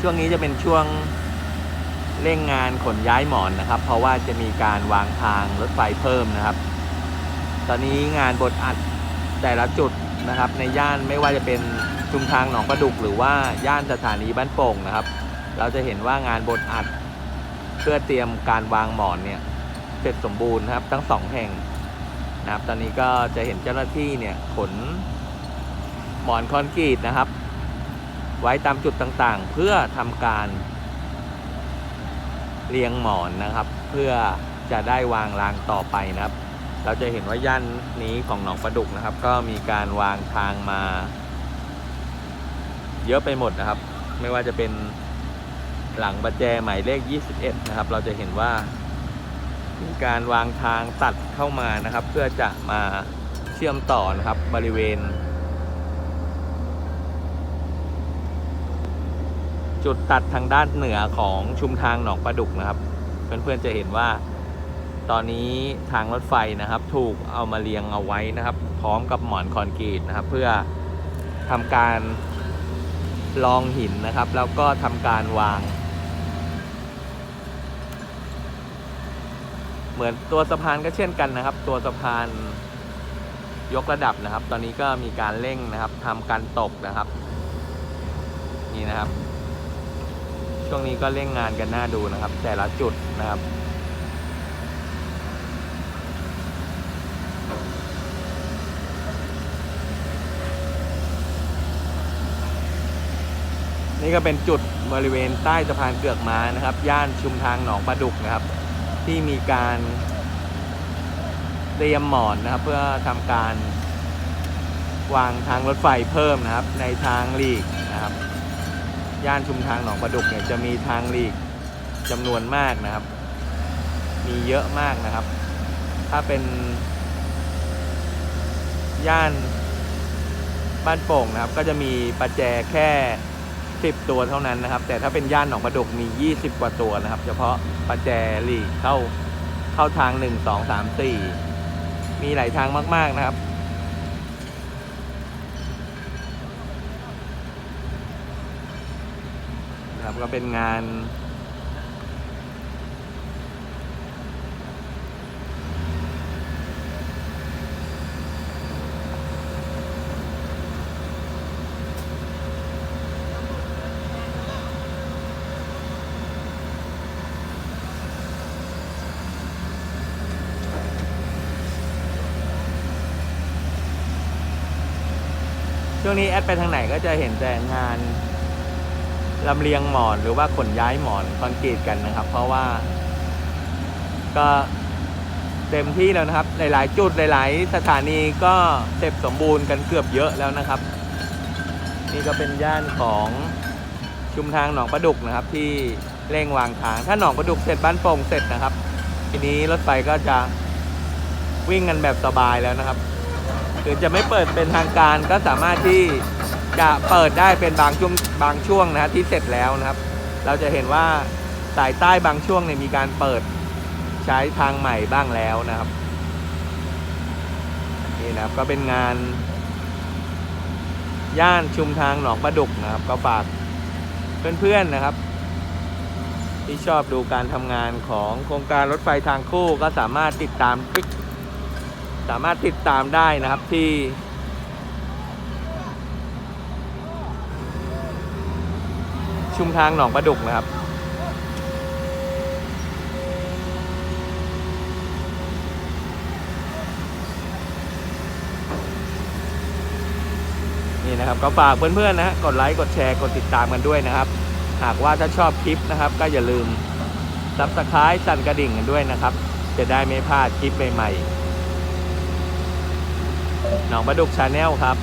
ช่วงนี้จะเป็นช่วงเร่งงานขนย้ายหมอนนะครับ เพราะว่าจะมีการวางทางรถไฟเพิ่มนะครับ ตอนนี้งานบดอัดแต่ละจุดนะครับ ในย่านไม่ว่าจะเป็นชุมทางหนองประดุกหรือว่าย่านสถานีบ้านโป่งนะครับ เราจะเห็นว่างานบดอัดเพื่อเตรียมการวางหมอนเนี่ยเสร็จสมบูรณ์นะครับ ทั้งสองแห่งนะครับ ตอนนี้ก็จะเห็นเจ้าหน้าที่เนี่ยขนหมอนคอนกรีตนะครับ ไว้ตามจุดต่างๆ เพื่อทำการเรียงหมอนนะครับ เพื่อจะได้วางรางต่อไปนะครับ เราจะเห็นว่าย่านนี้ของหนองประดุกนะครับ ก็มีการวางทางมา เยอะไปหมดนะครับ ไม่ว่าจะเป็นหลังประแจหมายเลข 21 นะครับ เราจะเห็นว่ามีการวางทางตัดเข้ามานะครับ เพื่อจะมาเชื่อมต่อนะครับบริเวณ จุดตัดทางด้านเหนือของชุมทางหนองประดุกนะครับ เพื่อนๆจะเห็นว่า ตอนนี้ทางรถไฟนะครับ ถูกเอามาเรียงเอาไว้นะครับ พร้อมกับหมอนคอนกรีตนะครับ เพื่อทำการรองหินนะครับ แล้วก็ทำการวาง เหมือนตัวสะพานก็เช่นกันนะครับ ตัวสะพานยกระดับนะครับ ตอนนี้ก็มีการเร่งนะครับทำการตกนะครับ นี่นะครับ ช่วงนี้ก็เร่งงานกันน่าดูนะครับ แต่ละจุดนะครับนี่ก็เป็นจุดบริเวณใต้สะพานเกือกม้านะครับ ย่านชุมทางหนองปลาดุกนะครับ ที่มีการเตรียมหมอนนะครับ เพื่อทำการวางทางรถไฟเพิ่มนะครับ ในทางหลีกนะครับ ย่านชุมทางหนองปลาดุกเนี่ยจะมีทางหลีกจำนวนมากนะครับ มีเยอะมากนะครับ ถ้าเป็นย่านบ้านโป่งนะครับ ก็จะมีประแจแค่ 10 ตัวเท่านั้นนะครับ แต่ถ้าเป็นย่านหนองประดุกมี 20 กว่าตัวนะครับ เฉพาะประแจหลีกเข้าเข้าทาง 1 2 3 4 มีหลายทางมาก ๆนะครับ นะครับ ก็เป็นงานช่วงนี้แอดไปทางไหนก็จะเห็นแต่งาน ลำเลียงหมอนหรือว่าขนย้ายหมอนคอนกรีตกันนะครับ เพราะว่า ก็เต็มที่แล้วนะครับ หลาย ๆ จุดหลาย ๆ สถานีก็เสร็จสมบูรณ์กันเกือบเยอะแล้วนะครับ นี่ก็เป็นย่านของชุมทางหนองประดุกนะครับ ที่เร่งวางทาง ถ้าหนองประดุกเสร็จบ้านโป่งเสร็จนะครับ ทีนี้รถไฟก็จะวิ่งกันแบบสบายแล้วนะครับถึงจะไม่เปิดเป็นทางการก็สามารถที่ จะเปิดได้เป็นบางช่วงบางช่วงนะฮะที่เสร็จแล้วนะครับ เราจะเห็นว่าสายใต้บางช่วงเนี่ยมีการเปิดใช้ทางใหม่บ้างแล้วนะครับนี่นะครับก็เป็นงาน ย่านชุมทางหนองประดุกนะครับ ก็ฝากเพื่อนๆนะครับ ที่ชอบดูการทำงานของโครงการรถไฟทางคู่ก็สามารถติดตามสามารถติดตามได้นะครับที่ ชุมทางหนองประดุกนะครับ นี่นะครับก็ฝากเพื่อนๆนะฮะกดไลค์กดแชร์กดติดตามกันด้วยนะครับ หากว่าถ้าชอบคลิปนะครับ ก็อย่าลืมซับสไครต์สั่นกระดิ่งกันด้วยนะครับ จะได้ไม่พลาดคลิปใหม่ๆหนองประดุกชาแนลครับ